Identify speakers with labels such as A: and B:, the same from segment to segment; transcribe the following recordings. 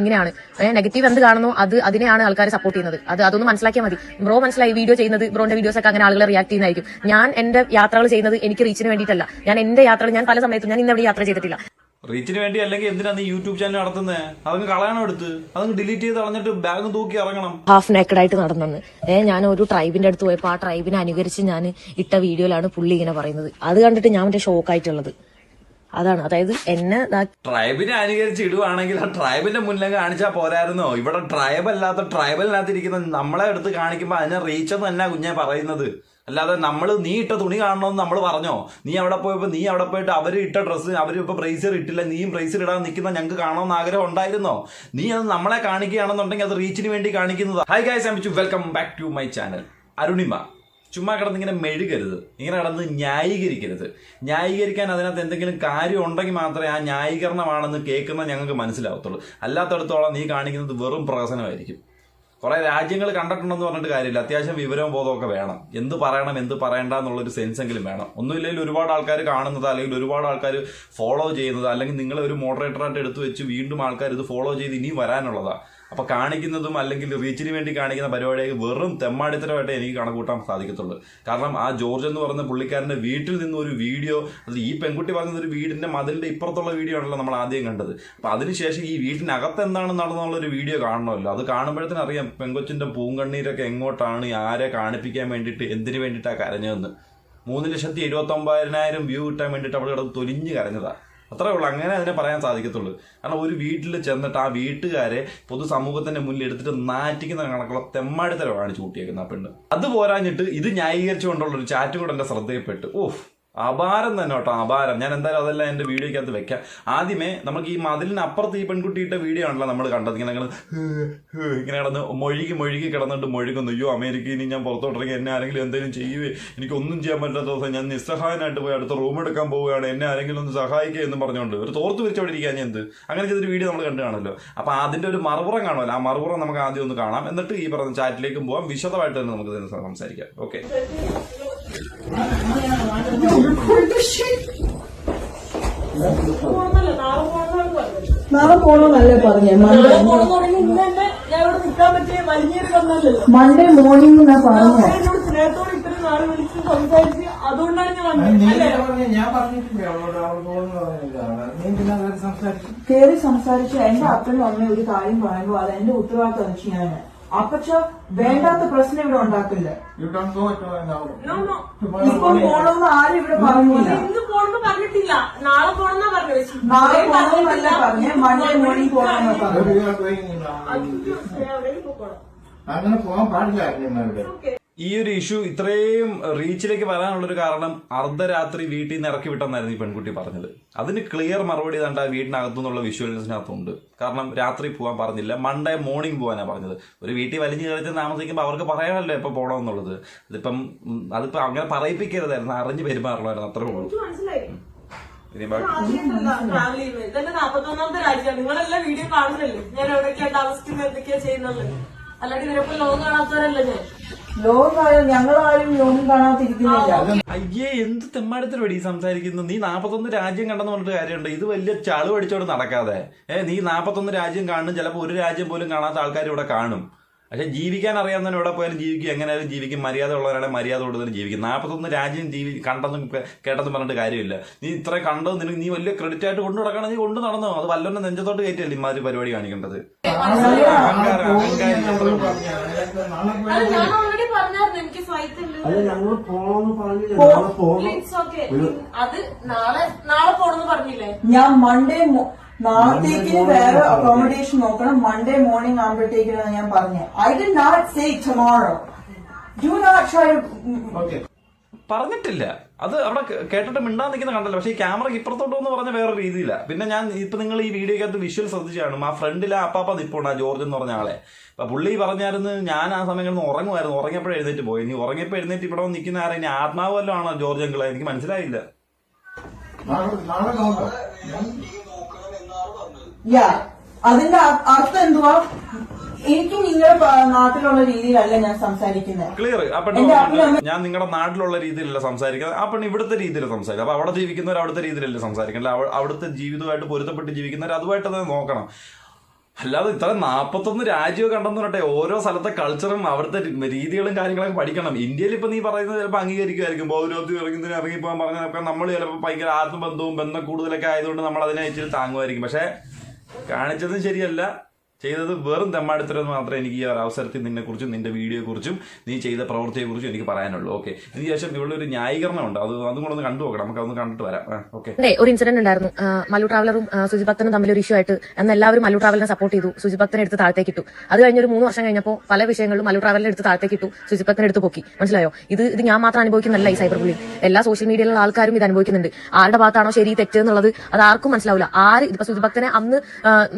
A: ഇങ്ങനെയാണ്. നെഗറ്റീവ് എന്ത് കാണുന്നു? അത് അതിനെയാണ് ആൾക്കാർ സപ്പോർട്ട് ചെയ്യുന്നത്. അത് അതൊന്ന് മനസ്സിലാക്കിയാൽ മതി. ബ്രോ മനസ്സിലായി വീഡിയോ ചെയ്യുന്നത്? ബ്രോന്റെ വീഡിയോസ് ഒക്കെ അങ്ങനെ ആളുകൾ റിയാക്ട് ചെയ്യുന്നതായിരിക്കും. ഞാൻ എന്റെ യാത്രകൾ ചെയ്യുന്നത് എനിക്ക് റീച്ചിന് വേണ്ടിയിട്ടല്ല. ഞാൻ എന്റെ യാത്രകൾ ഞാൻ പല സമയത്തും ഞാൻ ഇന്നവിടെ യാത്ര ചെയ്തിട്ടില്ല.
B: റീച്ചിന് വേണ്ടി അല്ലെങ്കിൽ എന്തിനാ നീ യൂട്യൂബ് ചാനൽ നടത്തുന്നത് അതങ്ങ് കളയണം എടുത്ത്. അതങ്ങ് ഡിലീറ്റ് ചെയ്ത് കളഞ്ഞിട്ട് ബാഗ് തൂക്കി ഇറങ്ങണം.
A: ഹാഫ് നേക്കഡ് ആയിട്ട് നടന്നെന്ന്. ഏഹ് ഞാൻ ഒരു ട്രൈബിന്റെ അടുത്ത് പോയപ്പോൾ ആ ട്രൈബിനെ അനുകരിച്ച് ഞാൻ ഇട്ട വീഡിയോയിലാണ് പുള്ളി ഇങ്ങനെ പറയുന്നത്. അത് കണ്ടിട്ട് ഞാൻ മറ്റേ ഷോക്കായിട്ടുള്ളത് അതാണ്. അതായത് എന്നെ
B: ട്രൈബിനെ അനുകരിച്ച് ഇടുവാണെങ്കിൽ ആ ട്രൈബിന്റെ മുന്നിൽ കാണിച്ചാൽ പോരായിരുന്നോ? ഇവിടെ ട്രൈബ് അല്ലാത്ത ട്രൈബലിനകത്ത് ഇരിക്കുന്ന നമ്മളെ എടുത്ത് കാണിക്കുമ്പോൾ അതിനെ റീച്ച് തന്നെ കുഞ്ഞെ പറയുന്നത്. അല്ലാതെ നമ്മൾ നീ ഇട്ട തുണി കാണണമെന്ന് നമ്മൾ പറഞ്ഞോ? നീ അവിടെ പോയപ്പോൾ നീ അവിടെ പോയിട്ട് അവർ ഇട്ട ഡ്രസ്സ് അവർ ഇപ്പോൾ ബ്രേസർ ഇട്ടില്ല നീയും ബ്രേസർ ഇടാൻ നിൽക്കുന്ന ഞങ്ങൾക്ക് കാണണമെന്ന് ആഗ്രഹം ഉണ്ടായിരുന്നോ? നീ അത് നമ്മളെ കാണിക്കുകയാണെന്നുണ്ടെങ്കിൽ അത് റീച്ചിന് വേണ്ടി കാണിക്കുന്നതാ. Hi guys I welcome back to my channel Arunima. ചുമ്മാ കിടന്നിങ്ങനെ മെഴുകരുത്. ഇങ്ങനെ കിടന്ന് ന്യായീകരിക്കരുത്. ന്യായീകരിക്കാൻ അതിനകത്ത് എന്തെങ്കിലും കാര്യം ഉണ്ടെങ്കിൽ മാത്രമേ ആ ന്യായീകരണമാണെന്ന് കേൾക്കുന്ന ഞങ്ങൾക്ക് മനസ്സിലാവത്തുള്ളൂ. അല്ലാത്തടത്തോളം നീ കാണിക്കുന്നത് വെറും പ്രഹസനമായിരിക്കും. കുറെ രാജ്യങ്ങൾ കണ്ടിട്ടുണ്ടെന്ന് പറഞ്ഞിട്ട് കാര്യമില്ല. അത്യാവശ്യം വിവരവും ബോധമൊക്കെ വേണം. എന്ത് പറയണം എന്ത് പറയണ്ട എന്നുള്ളൊരു സെൻസെങ്കിലും വേണം. ഒന്നുമില്ലെങ്കിൽ ഒരുപാട് ആൾക്കാർ കാണുന്നത് അല്ലെങ്കിൽ ഒരുപാട് ആൾക്കാർ ഫോളോ ചെയ്യുന്നത് അല്ലെങ്കിൽ നിങ്ങളെ ഒരു മോഡറേറ്ററായിട്ട് എടുത്തു വെച്ച് വീണ്ടും ആൾക്കാർ ഇത് ഫോളോ ചെയ്ത് ഇനിയും വരാനുള്ളതാ. അപ്പൊ കാണിക്കുന്നതും അല്ലെങ്കിൽ റീച്ചിന് വേണ്ടി കാണിക്കുന്ന പരിപാടിയായി വെറും തെമ്മാടിത്തരമായിട്ടേ എനിക്ക് കണക്കൂട്ടാൻ സാധിക്കത്തുള്ളൂ. കാരണം ആ ജോർജ് എന്ന് പറയുന്ന പുള്ളിക്കാരന്റെ വീട്ടിൽ നിന്ന് ഒരു വീഡിയോ അത് ഈ പെൺകുട്ടി പറയുന്ന ഒരു വീടിന്റെ മതിലിന്റെ ഇപ്പുറത്തുള്ള വീഡിയോ ആണല്ലോ നമ്മൾ ആദ്യം കണ്ടത്. അപ്പൊ അതിനുശേഷം ഈ വീട്ടിനകത്ത് എന്താണ് നടന്നുള്ള ഒരു വീഡിയോ കാണണമല്ലോ. അത് കാണുമ്പോഴത്തേനും അറിയാം പെങ്കൊച്ചിന്റെ പൂങ്കണ്ണീരൊക്കെ എങ്ങോട്ടാണ് ആരെ കാണിപ്പിക്കാൻ വേണ്ടിയിട്ട് എന്തിനു വേണ്ടിയിട്ടാണ് കരഞ്ഞതെന്ന്. മൂന്ന് ലക്ഷത്തി എഴുപത്തി ഒമ്പതിനായിരം വ്യൂ കിട്ടാൻ വേണ്ടിയിട്ട് അവിടെ കിടന്ന് തൊലിഞ്ഞ് കരഞ്ഞതാ. അത്രേ ഉള്ളൂ. അങ്ങനെ അതിനെ പറയാൻ സാധിക്കത്തുള്ളൂ. കാരണം ഒരു വീട്ടിൽ ചെന്നിട്ട് ആ വീട്ടുകാരെ പൊതുസമൂഹത്തിന്റെ മുന്നിൽ എടുത്തിട്ട് നാറ്റിക്കുന്ന കണക്കുള്ള തെമ്മാടിത്തരം കാണിച്ചു ആ പെണ്ണ്. അത് പോരാഞ്ഞിട്ട് ഇത് ന്യായീകരിച്ചുകൊണ്ടുള്ള ഒരു ചാറ്റും കൂടെ എന്റെ ശ്രദ്ധയിൽപ്പെട്ട്. ഓഹ് അപാരം തന്നെ കേട്ടോ അപാരം. ഞാൻ എന്തായാലും അതെല്ലാം എന്റെ വീഡിയോയ്ക്കകത്ത് വെക്കാം. ആദ്യമേ നമുക്ക് ഈ മതിലിന് അപ്പുറത്ത് ഈ പെൺകുട്ടിയിട്ട വീഡിയോ ആണല്ലോ നമ്മൾ കണ്ടത്. ഇങ്ങനെ ഞങ്ങൾ ഇങ്ങനെ കിടന്ന് മൊഴുകി മൊഴുകി കിടന്നിട്ട് മൊഴുകുന്നു. അയ്യോ അമേരിക്കയിൽ നിന്ന് ഞാൻ പുറത്തോട്ടിറങ്ങി എന്നെ ആരെങ്കിലും എന്തെങ്കിലും ചെയ്യുവേ? എനിക്കൊന്നും ചെയ്യാൻ പറ്റാത്ത ദിവസം ഞാൻ നിസ്സഹായനായിട്ട് പോയി അടുത്ത റൂം എടുക്കാൻ പോവുകയാണ്. എന്നെ ആരെങ്കിലും ഒന്ന് സഹായിക്കുക എന്ന് പറഞ്ഞുകൊണ്ട്. ഒരു തോർത്ത് വെച്ച് അവിടെ ഇരിക്കാൻ ഞാൻ എന്ത്? അങ്ങനെ ചെയ്തൊരു വീഡിയോ നമ്മൾ കണ്ടു കാണല്ലോ അപ്പോൾ അതിന്റെ ഒരു മറുപുറം കാണുമല്ലോ. ആ മറുപുറം നമുക്ക് ആദ്യം ഒന്ന് കാണാം. എന്നിട്ട് ഈ പറഞ്ഞ ചാറ്റിലേക്കും പോവാം. വിശദമായിട്ട് തന്നെ നമുക്ക് സംസാരിക്കാം. ഓക്കെ
C: നാളെ പോണെന്നല്ലേ പറഞ്ഞേ? മൺഡേ
D: ഞാൻ
C: മോർണിംഗ് എന്നാ പറഞ്ഞു
D: സംസാരിച്ച് ഞാൻ
E: പറഞ്ഞ ഞാൻ
C: കേറി സംസാരിച്ച എന്റെ അപ്പനും അമ്മയും ഒരു കാര്യം പറയുമ്പോ അത് എന്റെ ഉത്തരവാദിത്തം ചെയ്യാന് അപ്പച്ച വേണ്ടാത്ത പ്രശ്നം ഇവിടെ ഉണ്ടാക്കില്ല. ഇപ്പൊ പോണമെന്ന് ആരും ഇവിടെ പറഞ്ഞില്ല.
D: ഇന്ന് പോണെന്ന് പറഞ്ഞിട്ടില്ല. നാളെ പോണെന്നാ പറഞ്ഞത്.
C: നാളെ പോകണമെന്നല്ല പറഞ്ഞേ. മൺഡേ മോർണിംഗ് പോകണമെന്നാ പറഞ്ഞു.
E: അങ്ങനെ പോകാൻ പാടില്ല
B: ഈ ഒരു ഇഷ്യൂ ഇത്രയും റീച്ചിലേക്ക് വരാനുള്ളൊരു കാരണം അർദ്ധരാത്രി വീട്ടിൽ നിന്ന് ഇറക്കി വിട്ടെന്നായിരുന്നു ഈ പെൺകുട്ടി പറഞ്ഞത്. അതിന് ക്ലിയർ മറുപടി തണ്ട വീടിനകത്തുനിന്നുള്ള വിഷ്വൽസിനകത്തുണ്ട് കാരണം രാത്രി പോകാൻ പറഞ്ഞില്ല മൺഡേ മോർണിംഗ് പോകാനാണ് പറഞ്ഞത്. ഒരു വീട്ടിൽ വലിഞ്ഞു കയറി താമസിക്കുമ്പോൾ അവർക്ക് പറയാനല്ലോ എപ്പോൾ പോകണമെന്നുള്ളത് അതിപ്പം അതിപ്പോൾ അതിപ്പോ അങ്ങനെ പറയിപ്പിക്കരുതായിരുന്നു. അറിഞ്ഞ് പെരുമാറണമായിരുന്നു അത്രേ ഉള്ളൂ.
D: നാപ്പത്തൊന്നാമത്തെ രാജ്യമാണ്. നിങ്ങളെല്ലാം വീഡിയോ കാണുന്നല്ലേ ഞാൻ എവിടെയൊക്കെയാണ് താമസിക്കുന്നത് എന്തൊക്കെയാ ചെയ്യുന്നത്? അല്ലാണ്ട് ഇവരൊക്കെ ലോകം കാണാത്തവരല്ലേ ഞാൻ
C: ലോകമായാലും ഞങ്ങളാരും ലോകം കാണാതിരിക്കുന്നില്ല.
B: അയ്യേ എന്ത് തെമ്മാടത്തിലൂടെ ഈ സംസാരിക്കുന്നു? നീ നാപ്പത്തൊന്ന് രാജ്യം കണ്ടെന്ന് പറഞ്ഞിട്ട് കാര്യമുണ്ട്. ഇത് വലിയ ചളു അടിച്ചോട് നടക്കാതെ. ഏ നീ നാപ്പത്തൊന്ന് രാജ്യം കാണും. ചിലപ്പോ ഒരു രാജ്യം പോലും കാണാത്ത ആൾക്കാർ ഇവിടെ കാണും. പക്ഷെ ജീവിക്കാൻ അറിയാവുന്നവൻ എവിടെ പോയാലും ജീവിക്കും എങ്ങനെയായാലും ജീവിക്കും. മര്യാദ ഉള്ളവരാണെങ്കിൽ മര്യാദ കൂടുതൽ ജീവിക്കും. നാൽപ്പത്തൊന്ന് രാജ്യം ജീവി കണ്ടെന്നും കേട്ടെന്നും പറഞ്ഞിട്ട് കാര്യമില്ല. നീ ഇത്ര കണ്ടത് നിനക്ക് നീ വലിയ ക്രെഡിറ്റ് ആയിട്ട് കൊണ്ടു നടക്കണം നീ കൊണ്ടു നടന്നോ? അത് വല്ലവന്റെ നെഞ്ചത്തോട്ട് കയറ്റിയല്ലേ ഇമാതിരി പരിപാടി കാണിക്കേണ്ടത്.
D: അത്
F: നാളെ
D: അത് നാളെ നാളെ പോണെന്ന് പറഞ്ഞില്ലേ?
C: ഞാൻ മൺഡേ നാളത്തേക്ക് വേറെ അക്കോമഡേഷൻ നോക്കണം. മൺഡേ മോർണിംഗ് ആകുമ്പോഴത്തേക്കും ഞാൻ പറഞ്ഞു. I did not say tomorrow do not try
B: പറഞ്ഞിട്ടില്ല. അത് അവിടെ കേട്ടിട്ട് മിണ്ടാൻ നിൽക്കുന്ന കണ്ടല്ലോ. പക്ഷേ ഈ ക്യാമറ ഇപ്പുറത്തോട്ട് എന്ന് പറഞ്ഞ വേറെ രീതിയില്ല. പിന്നെ ഞാൻ ഇപ്പൊ നിങ്ങൾ ഈ വീഡിയോക്കകത്ത് വിഷ്വൽ ശ്രദ്ധിച്ചാണ്. ആ ഫ്രണ്ടിൽ അപ്പാപ്പ നിപ്പുണ്ട് ആ ജോർജ് എന്ന് പറഞ്ഞ ആളെ. അപ്പൊ പുള്ളി പറഞ്ഞായിരുന്നു ഞാൻ ആ സമയങ്ങളിൽ കിടന്ന് ഉറങ്ങുമായിരുന്നു. ഉറങ്ങിയപ്പോൾ എഴുന്നേറ്റ് പോയി. ഇനി ഉറങ്ങിയപ്പോൾ എഴുന്നേറ്റ് ഇവിടെ നിൽക്കുന്ന ആരെ? ഇനി ആത്മാവ് വല്ലതും ആണോ ജോർജ് അങ്കിളെ? എനിക്ക് മനസ്സിലായില്ല.
E: നാളെ നാളെ നോക്കാം.
C: യാ അതിന്റെ അർത്ഥം എന്തുവാ? എനിക്ക് നിങ്ങളുടെ നാട്ടിലുള്ള രീതിയിലല്ല ഞാൻ സംസാരിക്കുന്നത്.
B: ക്ലിയർ ആ പെണ്ണ്
C: അപ്പനും
B: ഞാൻ നിങ്ങളുടെ നാട്ടിലുള്ള രീതിയിലല്ല സംസാരിക്കുന്നത്. ആ പെണ്ണ് ഇവിടുത്തെ രീതിയിൽ സംസാരിക്കുക അപ്പൊ അവിടെ ജീവിക്കുന്നവർ അവിടുത്തെ രീതിയിലല്ല സംസാരിക്കണം അവ- അവിടുത്തെ ജീവിതമായിട്ട് പൊരുത്തപ്പെട്ട് ജീവിക്കുന്നവർ അതുമായിട്ട് തന്നെ നോക്കണം. അല്ലാതെ ഇത്ര നാപ്പത്തൊന്ന് രാജ്യമൊക്കെ കണ്ടെന്ന് പറഞ്ഞെ ഓരോ സ്ഥലത്തെ കൾച്ചറും അവിടുത്തെ രീതികളും കാര്യങ്ങളൊക്കെ പഠിക്കണം. ഇന്ത്യയിൽ ഇപ്പൊ നീ പറയുന്നത് ചിലപ്പോൾ അംഗീകരിക്കുമായിരിക്കും. പൗരോത്വം ഇറങ്ങുന്നതിന് ഇറങ്ങിപ്പോകാൻ പറഞ്ഞാൽ നമ്മൾ ചിലപ്പോൾ ഭയങ്കര ആത്മബന്ധവും ബന്ധം കൂടുതലൊക്കെ ആയതുകൊണ്ട് നമ്മൾ അതിനെ ഇച്ചിരി താങ്ങുമായിരിക്കും. പക്ഷെ കാണിച്ചതും ശരിയല്ല. ചെയ്തത് വെറും തെമ്മാടിത്തരം മാത്രമേ എനിക്ക് ഈ ഒരു അവസരത്തിൽ നിന്നെ കുറിച്ചും നിന്റെ വീഡിയോയെ കുറിച്ചും നീ ചെയ്ത പ്രവൃത്തിയെ കുറിച്ചും എനിക്ക് പറയാനുള്ളൂ. ഓക്കെ ഇതിന് ശേഷം ഇവിടെ ഒരു ന്യായീകരണം ഉണ്ട് അത് അതും കൂടെ ഒന്ന് കണ്ടു നമുക്ക് അതൊന്ന് കണ്ടിട്ട് വരാം. ഓക്കെ
A: അതെ ഒരു ഇൻസിഡന്റ് ഉണ്ടായിരുന്നു. മലു മല്ലു ട്രാവലറും ഭക്തനും തമ്മിൽ ഒരു ഇഷ്യൂ ആയിട്ട് അന്ന് എല്ലാവരും മല്ലു ട്രാവലിനെ സപ്പോർട്ട് ചെയ്തു. സുജി ഭക്തനെ എടുത്ത് താഴത്തേക്ക് ഇട്ടു. അത് കഴിഞ്ഞ ഒരു മൂന്ന് വർഷം കഴിഞ്ഞപ്പോൾ പല വിഷയങ്ങളിലും മല്ലു ട്രാവലിനെ എടുത്ത് താഴത്തേക്ക് ഇട്ടു. സുജി ഭക്തനെ എടുത്ത് പൊക്കി. മനസ്സിലായോ? ഇത് ഇത് ഞാൻ മാത്രം അനുഭവിക്കുന്നല്ല ഈ സൈബർ ബുള്ളിങ് എല്ലാ സോഷ്യൽ മീഡിയയിലുള്ള ആൾക്കാരും ഇത് അനുഭവിക്കുന്നുണ്ട്. ആരുടെ ഭാഗത്താണോ ശരി തെറ്റ് എന്നുള്ളത് അത് ആർക്കും മനസ്സിലാവില്ല. ആര് ഇപ്പൊ സുജി ഭക്തനെ അന്ന്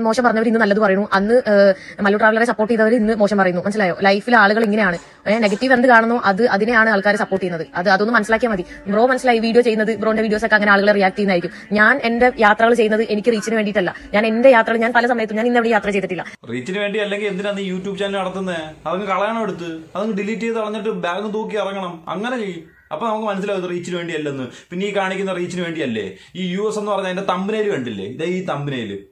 A: മോശം പറഞ്ഞവർ ഇന്ന് നല്ലത് പറയുന്നു അന്ന് ആ, മല്ലു ട്രാവലറെ സപ്പോർട്ട് ചെയ്തവർ ഇന്ന് മോശം പറയുന്നു. മനസ്സിലായോ? ലൈഫിൽ ആളുകൾ ഇങ്ങനെയാണ്. നെഗറ്റീവ് എന്ത് കാണുന്നു? അത് അതിനെയാണ് ആൾക്കാർ സപ്പോർട്ട് ചെയ്യുന്നത്. അത് അതൊന്ന് മനസ്സിലാക്കിയാൽ മതി. ബ്രോ മനസ്സിലായി വീഡിയോ ചെയ്യുന്നത്? ബ്രോന്റെ വീഡിയോസ് ഒക്കെ അങ്ങനെ ആളുകളെ റിയാക്ട് ചെയ്യുന്നതായിരിക്കും. ഞാൻ എന്റെ യാത്രകൾ ചെയ്യുന്നത് എനിക്ക് റീച്ചിന് വേണ്ടിയിട്ടല്ല. ഞാൻ എന്റെ യാത്രകൾ ഞാൻ പല സമയത്തും ഞാൻ ഇന്നവിടെ യാത്ര ചെയ്തിട്ടില്ല.
B: റീച്ചിന് വേണ്ടി അല്ലെങ്കിൽ എന്തിനാ യൂട്യൂബ് ചാനൽ നടത്തുന്നത് അതങ്ങ് കളയണം എടുത്ത്. അതങ്ങ് ഡിലീറ്റ് ചെയ്ത് കളഞ്ഞിട്ട് ബാഗ് തൂക്കി ഇറങ്ങണം. അങ്ങനെ ചെയ്യും. അപ്പൊ നമുക്ക് മനസ്സിലാവും റീച്ചിന് വേണ്ടിയല്ലെന്ന്. പിന്നെ ഈ കാണിക്കുന്ന റീച്ചിന് വേണ്ടിയല്ലേ? ഈ യു എസ് എന്ന് പറഞ്ഞാൽ അതിന്റെ തമ്പനയിൽ കണ്ടില്ലേ? ഇതാ ഈ തമ്പനയിൽ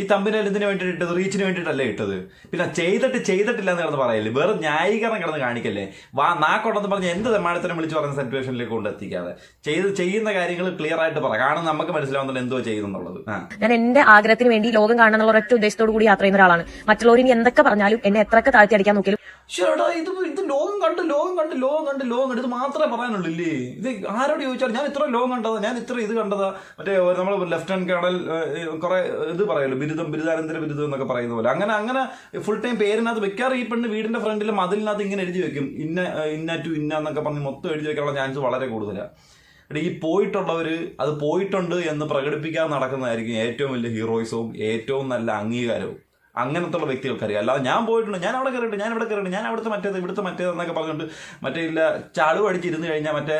B: ഈ തമ്പിനെ എന്തിനു വേണ്ടിയിട്ട് ഇട്ടത്? റീച്ചിന് വേണ്ടിയിട്ടല്ലേ ഇട്ടത്? പിന്നെ ചെയ്തിട്ട് ചെയ്തിട്ടില്ല എന്ന് കിടന്ന് പറയല്ലേ? വേറെ ന്യായീകരണം കിടന്ന് കാണിക്കല്ലേ? വാ നാക്കോട്ടെന്ന് പറഞ്ഞ് എന്ത് തെമ്മാടത്തിനും വിളിച്ച് പറഞ്ഞ സിറ്റുവേഷനിലേക്ക് കൊണ്ടെത്തിക്കാതെ? ചെയ്ത് ചെയ്യുന്ന കാര്യങ്ങൾ ക്ലിയർ ആയിട്ട് പറ. കാരണം നമുക്ക് മനസ്സിലാവുന്നില്ല എന്തോ ചെയ്യുന്നുള്ളത്.
A: ഞാൻ എന്റെ ആഗ്രഹത്തിന് വേണ്ടി ലോകം കാണാനുള്ള ഒരൊറ്റ ഉദ്ദേശത്തോടു കൂടി യാത്ര ചെയ്യുന്ന ഒരാളാണ്. മറ്റുള്ളവർ ഇനി എന്തൊക്കെ പറഞ്ഞാലും എന്നെ എത്രയൊക്കെ താഴ്ത്തി അടിക്കാൻ നോക്കിയാലും
B: ചേട്ടാ ഇത് ഇത് ലോകം കണ്ട് ലോകം കണ്ട് ലോകം കണ്ട് ലോകം കണ്ട്. ഇത് മാത്രമേ പറയാനുള്ളൂ ഇല്ലേ ഇത് ആരോട് ചോദിച്ചാൽ ഞാൻ ഇത്ര ലോകം കണ്ടതാ ഞാൻ ഇത്ര ഇത് കണ്ടതാ. മറ്റേ നമ്മൾ ലെഫ്റ്റനന്റ് കേണൽ കുറെ ഇത് പറയല്ലോ ബിരുദം ബിരുദാനന്തര ബിരുദം എന്നൊക്കെ പറയുന്ന പോലെ. അങ്ങനെ അങ്ങനെ ഫുൾ ടൈം പേരിനകത്ത് വെക്കാറ് ഈ പെണ്ണ് വീടിന്റെ ഫ്രണ്ടിൽ മതിലിനകത്ത് ഇങ്ങനെ എഴുതി വെക്കും. ഇന്ന ഇന്ന ടു ഇന്ന എന്നൊക്കെ പറഞ്ഞ് മൊത്തം എഴുതി വെക്കാനുള്ള ചാൻസ് വളരെ കൂടുതലാണ് ഈ പോയിട്ടുള്ളവർ അത് പോയിട്ടുണ്ട് എന്ന് പ്രകടിപ്പിക്കാൻ നടക്കുന്നതായിരിക്കും ഏറ്റവും വലിയ ഹീറോയിസവും ഏറ്റവും നല്ല അംഗീകാരവും. അങ്ങനത്തെ ഉള്ള വ്യക്തികൾക്കറിയാം. അല്ലാതെ ഞാൻ പോയിട്ടുണ്ട് ഞാൻ അവിടെ കയറിയിട്ട് ഞാൻ ഇവിടെ കയറിയിട്ട് ഞാൻ അവിടുത്തെ മറ്റേത് ഇവിടുത്തെ മറ്റേത് എന്നൊക്കെ പറഞ്ഞിട്ട് മറ്റേ ഇല്ല ചളു അടിച്ചിരുന്ന് കഴിഞ്ഞാൽ മറ്റേ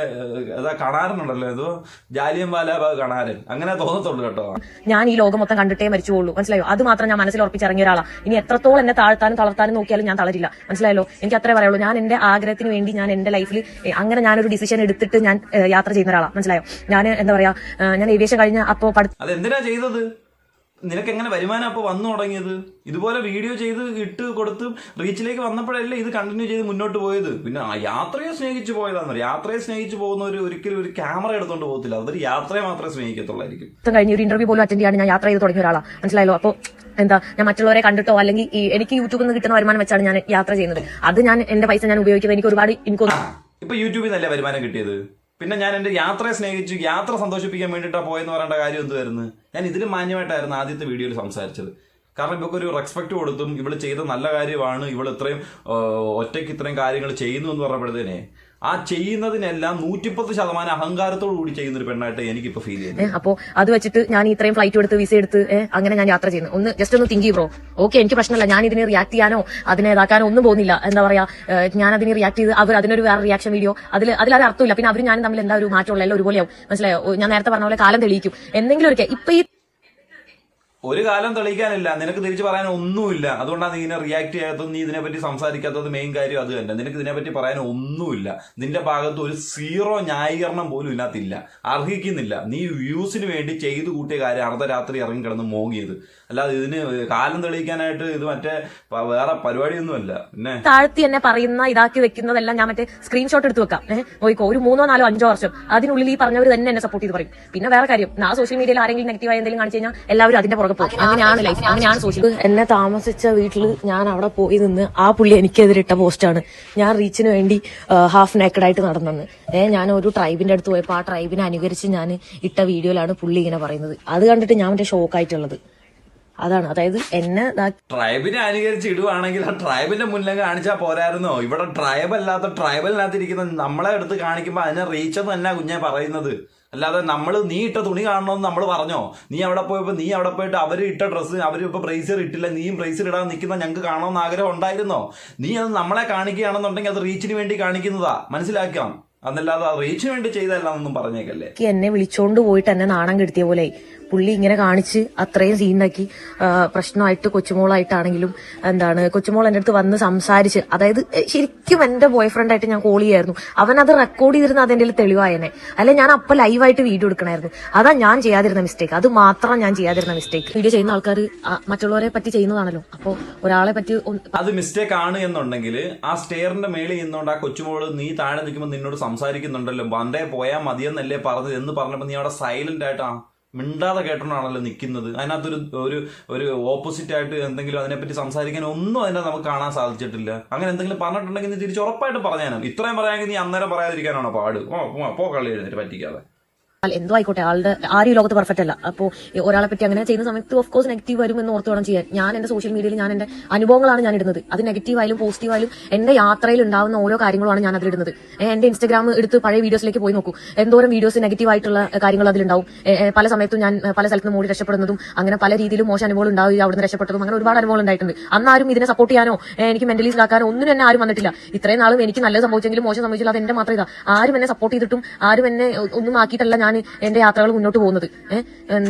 B: അതാ കാണാറുണ്ടല്ലോ ഏതോ? ജാലിയൻ വാലാബാഗ് കണാരൻ. അങ്ങനെ തോന്നത്തുള്ളൂ കേട്ടോ.
A: ഞാൻ ഈ ലോകം മൊത്തം കണ്ടിട്ടേ മരിച്ചു പോകുള്ളൂ മനസ്സിലായോ? അത് മാത്രം ഞാൻ മനസ്സിൽ ഉറപ്പിച്ചിറങ്ങിയ ഒരാളാണ് ഇനി എത്രത്തോളം എന്നെ താഴ്ത്താനും തളർത്താനും നോക്കിയാലും ഞാൻ തളരില്ല. മനസ്സിലായല്ലോ? എനിക്ക് അത്രേ പറയുള്ളൂ ഞാൻ എന്റെ ആഗ്രഹത്തിന് വേണ്ടി ഞാൻ എന്റെ ലൈഫിൽ അങ്ങനെ ഞാനൊരു ഡിസിഷൻ എടുത്തിട്ട് ഞാൻ യാത്ര ചെയ്യുന്ന ഒരാളാണ് മനസ്സിലായോ? ഞാൻ എന്താ പറയാ ഞാൻ ഏവിയേഷൻ കഴിഞ്ഞ അപ്പോ പഠിത്ത
B: അതെന്തിനാ ചെയ്തത്? നിനക്ക് എങ്ങനെ വരുമാനം അപ്പോൾ വന്നു തുടങ്ങിയത്? ഇതുപോലെ വീഡിയോ ചെയ്ത് ഇട്ട് കൊടുത്ത് റീച്ചിലേക്ക് വന്നപ്പോഴല്ലേ ഇത് കണ്ടിന്യൂ ചെയ്ത് മുന്നോട്ട് പോയത്? പിന്നെ ആ യാത്രയെ സ്നേഹിച്ച് പോയതാന്ന് യാത്രയെ സ്നേഹിച്ച് പോകുന്നവർ ഒരിക്കലും ഒരു ക്യാമറ എടുത്തോണ്ട് പോകത്തില്ല. അതൊരു യാത്രയെ മാത്രമേ സ്നേഹിക്കത്തുള്ളായിരിക്കും.
A: കഴിഞ്ഞ ഒരു ഇന്റർവ്യൂ പോലും അറ്റൻഡ് ചെയ്യാൻ ഞാൻ യാത്ര ചെയ്ത് തുടങ്ങിയ ഒരാളാണ് മനസ്സിലായല്ലോ? അപ്പോൾ എന്താ ഞാൻ മറ്റുള്ളവരെ കണ്ടിട്ടോ? അല്ലെങ്കിൽ എനിക്ക് യൂട്യൂബിൽ നിന്ന് കിട്ടുന്ന വരുമാനം വെച്ചാണ് ഞാൻ യാത്ര ചെയ്യുന്നത്. അത് ഞാൻ എന്റെ പൈസ ഞാൻ ഉപയോഗിക്കുന്നത് എനിക്ക് ഒരുപാട് എനിക്ക്
B: ഇപ്പൊ യൂട്യൂബിൽ നിന്നല്ലേ വരുമാനം കിട്ടിയത്? പിന്നെ ഞാൻ എന്റെ യാത്രയെ സ്നേഹിച്ചു യാത്ര സന്തോഷിപ്പിക്കാൻ വേണ്ടിട്ടാ പോയെന്ന് പറയേണ്ട കാര്യം എന്തുവായിരുന്നു ഞാൻ ഇതിന് മാന്യമായിട്ടായിരുന്നു ആദ്യത്തെ വീഡിയോയിൽ സംസാരിച്ചത്. കാരണം ഇവർക്ക് ഒരു റെസ്പെക്ട് കൊടുത്തും ഇവൾ ചെയ്ത നല്ല കാര്യമാണ് ഇവൾ ഇത്രയും ഒറ്റയ്ക്ക് ഇത്രയും കാര്യങ്ങൾ ചെയ്യുന്നു എന്ന് പറഞ്ഞപ്പോഴത്തേനെ ആ ചെയ്യുന്നതിനെല്ലാം നൂറ്റിപ്പത്ത് ശതമാനം അഹങ്കാരത്തോടു കൂടി ചെയ്യുന്ന ഒരു പെണ്ണായിട്ട് എനിക്കിപ്പോ ഫീൽ
A: ചെയ്യുന്നത് അപ്പോ അത് വെച്ചിട്ട് ഞാൻ ഇത്രയും ഫ്ലൈറ്റ് എടുത്ത് വിസ എടുത്ത് അങ്ങനെ ഞാൻ യാത്ര ചെയ്യുന്നു. ഒന്ന് ജസ്റ്റ് ഒന്ന് തിങ്ക് ബ്രോ ഓക്കെ എനിക്ക് പ്രശ്നമല്ല. ഞാൻ ഇതിനെ റിയാക്ട് ചെയ്യാനോ അതിനെ ഇതാക്കാനോ ഒന്നും പോകുന്നില്ല. എന്താ പറയാ ഞാൻ അതിനെ റിയാക്ട് ചെയ്ത് അവർ അതിനൊരു വേറെ റിയാക്ഷൻ വീഡിയോ അതിൽ അതിൽ അത് അർത്ഥമില്ല. പിന്നെ അവരും ഞാനും തമ്മിൽ എന്താ ഒരു മാറ്റമുള്ള എല്ലാം ഒരുപോലെയാവും. മനസ്സിലായോ? ഞാൻ നേരത്തെ പറഞ്ഞ പോലെ കാലം തെളിയിക്കും. എന്തെങ്കിലും ഒരു ഇപ്പൊ ഈ
B: ഒരു കാലം തെളിയിക്കാനില്ല. നിനക്ക് തിരിച്ചു പറയാൻ ഒന്നുമില്ല. അതുകൊണ്ടാണ് നീ ഇതിനെ റിയാക്ട് ചെയ്യാത്തത് നീ ഇതിനെപ്പറ്റി സംസാരിക്കാത്തത് മെയിൻ കാര്യം അത് തന്നെ. നിനക്ക് ഇതിനെപ്പറ്റി പറയാൻ ഒന്നുമില്ല. നിന്റെ ഭാഗത്ത് ഒരു സീറോ ന്യായീകരണം പോലും ഇല്ലാത്തില്ല അർഹിക്കുന്നില്ല. നീ വ്യൂസിന് വേണ്ടി ചെയ്തു കൂട്ടിയ കാര്യം അർദ്ധരാത്രി ഇറങ്ങി കിടന്ന് മോങ്ങിയത്. അല്ലാതെ ഇതിന് കാലം തെളിയിക്കാനായിട്ട് ഇത് മറ്റേ വേറെ പരിപാടിയൊന്നുമല്ല. പിന്നെ
A: താഴ്ത്തി എന്നെ പറയുന്ന ഇതാക്കി വെക്കുന്നതെല്ലാം ഞാൻ മറ്റേ സ്ക്രീൻഷോട്ട് എടുത്ത് വെക്കാം. ഏഹ് ഒരു മൂന്നോ നാലോ അഞ്ചോ വർഷം. അതിനുള്ളിൽ ഈ പറഞ്ഞവർ തന്നെ എന്നെ സപ്പോർട്ട് ചെയ്ത് പറയും. പിന്നെ വേറെ കാര്യം ആ സോഷ്യൽ മീഡിയയിൽ ആരെങ്കിലും നെഗറ്റീവായി എന്തെങ്കിലും കാണിച്ചു കഴിഞ്ഞാൽ എല്ലാവരും അതിന്റെ പുറകെ പോയി. അങ്ങനെയാണ് ലൈഫ് അങ്ങനെയാണ് സോഷ്യൽ എന്നെ താമസിച്ച വീട്ടിൽ ഞാൻ അവിടെ പോയി നിന്ന് ആ പുള്ളി എനിക്കെതിരെ ഇട്ട പോസ്റ്റാണ് ഞാൻ റീച്ചിന് വേണ്ടി ഹാഫ് നേക്കഡ് ആയിട്ട് നടന്നെന്ന്. ഏഹ് ഞാൻ ഒരു ട്രൈബിന്റെ അടുത്ത് പോയപ്പോൾ ആ ട്രൈബിനെ അനുകരിച്ച് ഞാൻ ഇട്ട വീഡിയോയിലാണ് പുള്ളി ഇങ്ങനെ പറയുന്നത്. അത് കണ്ടിട്ട് ഞാൻ എന്റെ ഷോക്ക് ആയിട്ടുള്ളത്. അതാണ്. അതായത് എന്നെ
B: ട്രൈബിനെ അനുകരിച്ച് ഇടുവാണെങ്കിൽ ആ ട്രൈബിന്റെ മുന്നിൽ കാണിച്ചാൽ പോരായിരുന്നോ? ഇവിടെ ട്രൈബ് അല്ലാത്ത ട്രൈബലിനകത്ത് ഇരിക്കുന്ന നമ്മളെ എടുത്ത് കാണിക്കുമ്പോൾ അതിനെ റീച്ച് തന്നെ കുഞ്ഞെ പറയുന്നത്. അല്ലാതെ നമ്മൾ നീ ഇട്ട തുണി കാണണമെന്ന് നമ്മൾ പറഞ്ഞോ. നീ അവിടെ പോയപ്പോൾ നീ അവിടെ പോയിട്ട് അവർ ഇട്ട ഡ്രസ്സ് അവർ ഇപ്പോൾ ഇട്ടില്ല നീയും ബ്രേസർ ഇടാൻ നിൽക്കുന്ന ഞങ്ങൾക്ക് കാണണമെന്ന് ആഗ്രഹം ഉണ്ടായിരുന്നോ? നീ അത് നമ്മളെ കാണിക്കുകയാണെന്നുണ്ടെങ്കിൽ അത് റീച്ചിന് വേണ്ടി കാണിക്കുന്നതാ. മനസ്സിലാക്കാം അതല്ലാതെ ആ റീച്ചിന് വേണ്ടി ചെയ്തല്ലാന്നൊന്നും പറഞ്ഞേക്കല്ലേ?
A: എന്നെ വിളിച്ചോണ്ട് പോയിട്ട് എന്നെ നാണം കെടുത്തിയ പോലെ പുള്ളി ഇങ്ങനെ കാണിച്ച് അത്രയും സീനാക്കി പ്രശ്നമായിട്ട് കൊച്ചുമോളായിട്ടാണെങ്കിലും എന്താണ് കൊച്ചുമോൾ എന്റെ അടുത്ത് വന്ന് സംസാരിച്ച് അതായത് ശരിക്കും എന്റെ ബോയ് ഫ്രണ്ട് ആയിട്ട് ഞാൻ കോൾ ചെയ്യായിരുന്നു. അവൻ അത് റെക്കോർഡ് ചെയ്തിരുന്ന അതെന്റെ തെളിവായനെ. അല്ലെ ഞാൻ അപ്പൊ ലൈവായിട്ട് വീഡിയോ എടുക്കണമായിരുന്നു അതാ ഞാൻ ചെയ്യാതിരുന്ന മിസ്റ്റേക്ക് അത് മാത്രം ഞാൻ ചെയ്യാതിരുന്ന മിസ്റ്റേക്ക് വീഡിയോ ചെയ്യുന്ന ആൾക്കാർ മറ്റുള്ളവരെ പറ്റി ചെയ്യുന്നതാണല്ലോ. അപ്പോൾ ഒരാളെ പറ്റി
B: അത് മിസ്റ്റേക്ക് ആണ് എന്നുണ്ടെങ്കിൽ ആ സ്റ്റെയറിന്റെ മേളിൽ നിന്നുകൊണ്ട് ആ കൊച്ചുമോൾ നീ താഴെ നിൽക്കുമ്പോൾ നിന്നോട് സംസാരിക്കുന്നുണ്ടല്ലോ. വണ്ടേ പോയാൽ മതിയെന്നല്ലേ പറഞ്ഞത് എന്ന് പറഞ്ഞപ്പോൾ നീ അവിടെ സൈലന്റ് ആയിട്ടാണ് മിണ്ടാതെ കേട്ടോണ്ടാണല്ലോ നിൽക്കുന്നത് അതിനകത്തൊരു ഒരു ഒരു ഓപ്പോസിറ്റ് ആയിട്ട് എന്തെങ്കിലും അതിനെപ്പറ്റി സംസാരിക്കാൻ ഒന്നും അതിനെ നമുക്ക് കാണാൻ സാധിച്ചിട്ടില്ല. അങ്ങനെ എന്തെങ്കിലും പറഞ്ഞിട്ടുണ്ടെങ്കിൽ തിരിച്ച് ഉറപ്പായിട്ട് പറഞ്ഞാനും. ഇത്രയും പറയാമെങ്കിൽ നീ അന്നേരം പറയാതിരിക്കാനാണോ പാട്? ഓ പോ, കളി എഴുന്നേറ്റ് പറ്റിക്കാതെ.
A: എന്തോ ആയിക്കോട്ടെ ആളുടെ ആരും ലോകത്ത് പെർഫെക്റ്റ് അല്ല. അപ്പോൾ ഒരാളെ പറ്റി അങ്ങനെ ചെയ്യുന്ന സമയത്ത് ഓഫ് കോഴ്സ് നെഗറ്റീവ് വരും എന്ന് ഓർത്ത് വേണം ചെയ്യാൻ. ഞാൻ എന്റെ സോഷ്യൽ മീഡിയയിൽ ഞാൻ എന്റെ അനുഭവങ്ങളാണ് ഞാൻ ഇടുന്നത്. അത് നെഗറ്റീവ് ആയാലും പോസിറ്റീവ് ആയാലും എന്റെ യാത്രയിൽ ഉണ്ടാവുന്ന ഓരോ കാര്യങ്ങളാണ് ഞാൻ അതിലിടുന്നത്. എന്റെ ഇൻസ്റ്റാഗ്രാം എടുത്ത് പഴയ വീഡിയോസിലേക്ക് പോയി നോക്കൂ. എന്തോരം വീഡിയോസ് നെഗറ്റീവ് ആയിട്ടുള്ള കാര്യങ്ങൾ അതിലുണ്ടാവും. പല സമയത്തും ഞാൻ പല സ്ഥലത്ത് നിന്ന് മൂടി രക്ഷപ്പെടുന്നതും അങ്ങനെ പല രീതിയിലും മോശം അനുഭവങ്ങൾ ഉണ്ടാവുകയും അവിടുന്ന് രക്ഷപ്പെട്ടതും അങ്ങനെ ഒരുപാട് അനുഭവം ഉണ്ടായിട്ടുണ്ട്. അന്നാരും ഇതിനെ സപ്പോർട്ട് ചെയ്യാനോ എനിക്ക് മെന്റലി ഇതാക്കാനോ ഒന്നും എന്നെ ആരും വന്നിട്ടില്ല. ഇത്രയും നാളും എനിക്ക് നല്ലത് സംഭവിച്ചെങ്കിലും മോശം സംഭവിച്ചില്ല അത് എന്റെ മാത്രം ഇതാ. ആരും എന്നെ സപ്പോർട്ട് ചെയ്തിട്ടും ആരും എന്നെ ഒന്നും ആക്കിയിട്ടല്ല ഞാൻ എന്റെ യാത്രകൾ മുന്നോട്ട് പോകുന്നത്.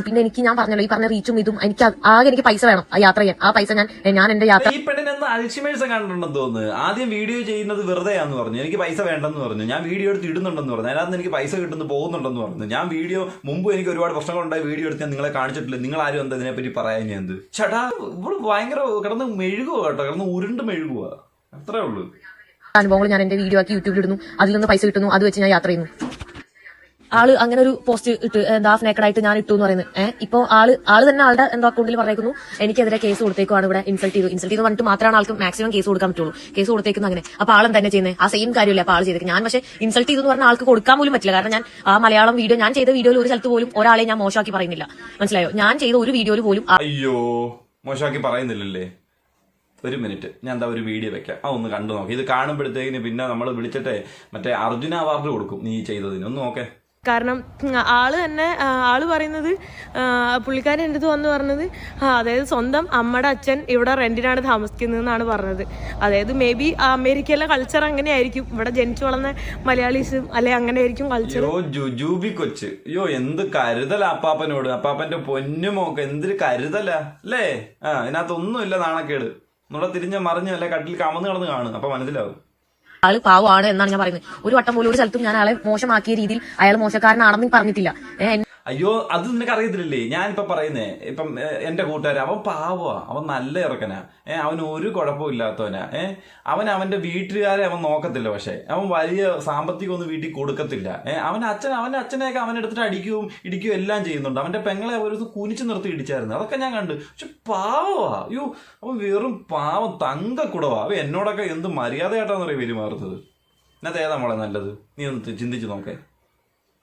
A: പിന്നെ എനിക്ക് ഞാൻ പറഞ്ഞല്ലോ ഈ പറഞ്ഞ റീച്ചും ഇതും എനിക്ക് ആകെ എനിക്ക് പൈസ വേണം ആ യാത്ര ചെയ്യാൻ. ആ പൈസ ഞാൻ ഞാൻ എന്റെ യാത്ര
B: ഈ പെണ്ണിന് എന്ന് അൽഷിമേഴ്സ് കണ്ടിട്ടുണ്ടെന്ന് തോന്നുന്നു. ആദ്യം വീഡിയോ ചെയ്യുന്നത് വെറുതെയാന്ന് പറഞ്ഞു. എനിക്ക് പൈസ വേണ്ടെന്ന് പറഞ്ഞു. ഞാൻ വീഡിയോ എടുത്ത് ഇടുന്നുണ്ടെന്ന് പറഞ്ഞു. അതിനകത്ത് എനിക്ക് പൈസ കിട്ടുന്നു പോകുന്നുണ്ടെന്ന് പറഞ്ഞു. ഞാൻ വീഡിയോ മുമ്പ് എനിക്ക് ഒരുപാട് പ്രശ്നങ്ങളുണ്ടായി വീഡിയോ എടുത്ത് ഞാൻ നിങ്ങളെ കാണിച്ചിട്ടില്ല. നിങ്ങൾ ആരും എന്താ ഇതിനെപ്പറ്റി പറയാൻ ഞാൻ എന്ത്? ചേട്ടാ ഇവൾ ഭയങ്കര കിടന്ന് മെഴുകുക കേട്ടോ. കിടന്ന് ഉരുണ്ട് മെഴുകുക അത്രേ ഉള്ളൂ.
A: അനുഭവങ്ങൾ ഞാൻ എന്റെ വീഡിയോ ആക്കി യൂട്യൂബിൽ ഇടുന്നു. അതിൽ നിന്ന് പൈസ കിട്ടുന്നു. അത് വെച്ച് ഞാൻ യാത്ര ചെയ്യുന്നു. ആൾ അങ്ങനെ ഒരു പോസ്റ്റ് ഇട്ട് എന്താ നേക്കഡായിട്ട് ഞാൻ ഇട്ടു എന്ന് പറയുന്നത്. ഏഹ് ഇപ്പൊ ആൾ ആൾ തന്നെ ആളുടെ എന്തോ അക്കൗണ്ടിൽ പറഞ്ഞേക്കുന്നു എനിക്കെതിരെ കേസ് കൊടുത്തേക്കുവാണ് ഇവിടെ ഇൻസൾട്ട് ചെയ്തു ഇൻസൾട്ട് ചെയ്ത് പറഞ്ഞിട്ട് മാത്രമാണ് ആൾക്ക് മാക്സിമം കേസ് കൊടുക്കാൻ പറ്റുള്ളൂ. കേസ് കൊടുത്തേക്കുന്നു അങ്ങനെ. അപ്പൊ ആളും തന്നെ ചെയ്യുന്നത് ആ സെയിം കാര്യമില്ല അപ്പൊ ആൾ ചെയ്തേക്ക് ഞാൻ പക്ഷേ ഇൻസൾട്ട് ചെയ്തു എന്ന് പറഞ്ഞ ആൾക്ക് കൊടുക്കാൻ പോലും പറ്റില്ല. കാരണം ഞാൻ ആ മലയാളം വീഡിയോ ഞാൻ ചെയ്ത വീഡിയോയിൽ ഒരു സ്ഥലത്ത് പോലും ഒരാളെ ഞാൻ മോശമാക്കി പറയുന്നില്ല. മനസ്സിലായോ? ഞാൻ ചെയ്ത ഒരു വീഡിയോയിൽ പോലും
B: അയ്യോ മോശമാക്കി പറയുന്നില്ലല്ലേ? ഒരു മിനിറ്റ് ഞാൻ എന്താ ഒരു വീഡിയോ വെക്കാം? ആ ഒന്ന് കണ്ടു നോക്കി. ഇത് കാണുമ്പോഴത്തേക്കിന് പിന്നെ നമ്മൾ വിളിച്ചിട്ടേ മറ്റേ അർജുന അവാർഡ് കൊടുക്കും നീ ചെയ്തതിന്. ഒന്ന് നോക്കേ.
G: കാരണം ആൾ തന്നെ ആൾ പറയുന്നത് പുള്ളിക്കാരൻ എന്റെ അടുത്ത് വന്ന് പറഞ്ഞത് അതായത് സ്വന്തം അമ്മയുടെ അച്ഛൻ ഇവിടെ റെന്റിനാണ് താമസിക്കുന്നതെന്നാണ് പറഞ്ഞത്. അതായത് മേ ബി അമേരിക്കയിലെ കൾച്ചർ അങ്ങനെ ആയിരിക്കും ഇവിടെ ജനിച്ചു വളർന്ന മലയാളീസും അല്ലെ അങ്ങനെ ആയിരിക്കും കൾച്ചർ
B: ജുജൂബി കൊച്ച്. യോ എന്ത് കരുതല അപ്പാപ്പനോട്. അപ്പാപ്പന്റെ പൊന്നുമോക്ക് എന്തൊരു കരുതല അല്ലേ? ആ ഇതിനകത്ത് ഒന്നുമില്ല നാണക്കേട്. നമ്മുടെ തിരിഞ്ഞ മറിഞ്ഞ അല്ലെ കട്ടിൽ കമന്ന് കിടന്ന് കാണും. അപ്പൊ മനസ്സിലാവും.
A: ആൾ പാവമാണ് എന്നാണ് ഞാൻ പറയുന്നത്. ഒരു വട്ടം പോലും ഒരു സ്ഥലത്തും ഞാൻ ആളെ മോശമാക്കിയ രീതിയിൽ അയാൾ മോശക്കാരനാണെന്ന് പറഞ്ഞിട്ടില്ല.
B: അയ്യോ അത് നിനക്ക് അറിയത്തില്ലേ ഞാനിപ്പോ പറയുന്നേ ഇപ്പം എന്റെ കൂട്ടുകാരൻ അവൻ പാവാ അവൻ നല്ല ഇറക്കനാ ഏ അവൻ ഒരു കുഴപ്പവും ഇല്ലാത്തവനാ. ഏ അവൻ അവന്റെ വീട്ടുകാരെ അവൻ നോക്കത്തില്ല പക്ഷെ. അവൻ വലിയ സാമ്പത്തികം ഒന്നും വീട്ടിൽ കൊടുക്കത്തില്ല. ഏ അവൻ അച്ഛൻ അവന്റെ അച്ഛനെയൊക്കെ അവൻ എടുത്തിട്ട് അടിക്കുകയും ഇടിക്കുകയും എല്ലാം ചെയ്യുന്നുണ്ട്. അവന്റെ പെങ്ങളെ ഒരു കുനിച്ചു നിർത്തി ഇടിച്ചായിരുന്നു. അതൊക്കെ ഞാൻ കണ്ടു. പക്ഷെ പാവാ അയ്യോ അവൻ വെറും പാവം തങ്കക്കുടവാ. അവ എന്നോടൊക്കെ എന്ത് മര്യാദയായിട്ടാണെന്ന് പറയും പെരുമാറുന്നത്? ഇന്നത്തെ ഏതാ മോളെ നല്ലത്? നീ ഒന്ന് ചിന്തിച്ചു നോക്കേ.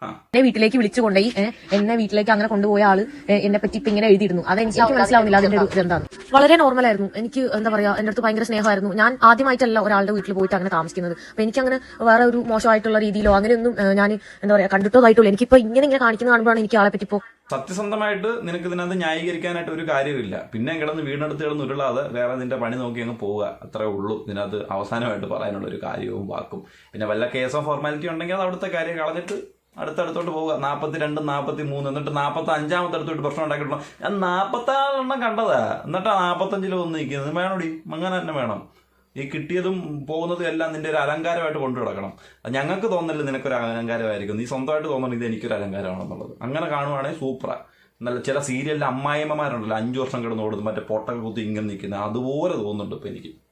A: എന്നെ വീട്ടിലേക്ക് വിളിച്ചു കൊണ്ടുപോയി എന്നെ വീട്ടിലേക്ക് അങ്ങനെ കൊണ്ടുപോയ ആൾ എന്നെ പറ്റി ഇപ്പൊ ഇങ്ങനെ എഴുതിയിരുന്നു. അത് എനിക്ക് എനിക്ക് മനസ്സിലാവുന്നില്ല. അതിന്റെ ഒരു ഇതെന്താണ്? വളരെ നോർമൽ ആയിരുന്നു. എനിക്ക് എന്താ പറയാ എന്റെ അടുത്ത് ഭയങ്കര സ്നേഹമായിരുന്നു. ഞാൻ ആദ്യമായിട്ടല്ല ഒരാളുടെ വീട്ടിൽ പോയിട്ട് അങ്ങനെ താമസിക്കുന്നത്. അപ്പൊ എനിക്ക് അങ്ങനെ വേറെ ഒരു മോശമായിട്ടുള്ള രീതിയിലോ അങ്ങനെയൊന്നും ഞാൻ എന്താ പറയാ എനിക്ക് എനിക്കിപ്പോ ഇങ്ങനെ ഇങ്ങനെ കാണിക്കുന്ന കാണുമ്പോഴാണ് എനിക്ക് ആളെ പറ്റി ഇപ്പോ
B: സത്യസന്ധമായിട്ട് നിനക്ക് ഇതിനകത്ത് ന്യായീകരിക്കാനായിട്ട് ഒരു കാര്യമില്ല. പിന്നെ കിടന്ന് വീടിനടുത്ത് കിടന്ന് ഉരുളാതെ വേറെ നിന്റെ പണി നോക്കി അങ്ങ് പോവുക. അത്രേ ഉള്ളൂ. ഇതിനകത്ത് അവസാനമായിട്ട് പറയാനുള്ള ഒരു കാര്യവും വാക്കും. പിന്നെ വല്ല കേസോ ഫോർമാലിറ്റി ഉണ്ടെങ്കിൽ അത് അവിടുത്തെ കാര്യം കളഞ്ഞിട്ട് അടുത്തടുത്തോട്ട് പോവുക. നാൽപ്പത്തി രണ്ട് നാൽപ്പത്തി മൂന്ന് എന്നിട്ട് നാൽപ്പത്തി അഞ്ചാമത്തെ അടുത്തോട്ട് പ്രശ്നം ഉണ്ടാക്കിയിട്ടുണ്ടോ? ഞാൻ നാൽപ്പത്താറെണ്ണം കണ്ടതാ. എന്നിട്ടാ നാൽപ്പത്തഞ്ചിൽ വന്ന് നിൽക്കുന്നത്. വേണോടി? അങ്ങനെ തന്നെ വേണം. ഈ കിട്ടിയതും പോകുന്നതും എല്ലാം നിന്റെ ഒരു അലങ്കാരമായിട്ട് കൊണ്ടു കിടക്കണം ഞങ്ങൾക്ക് തോന്നൽ നിനക്കൊരു അലങ്കാരമായിരിക്കും. നീ സ്വന്തമായിട്ട് തോന്നണം ഇത് എനിക്കൊരു അലങ്കാരമാണെന്നുള്ളത്. അങ്ങനെ കാണുവാണെങ്കിൽ സൂപ്പറാ. നല്ല ചില സീരിയലിലെ അമ്മായിമ്മമാരുണ്ടല്ലോ അഞ്ചു വർഷം കിടന്ന് ഓടുന്നു മറ്റേ പൊട്ടൊക്കെ കുത്തി ഇങ്ങനെ നിൽക്കുന്നത് അതുപോലെ തോന്നുന്നുണ്ട് ഇപ്പം എനിക്ക്.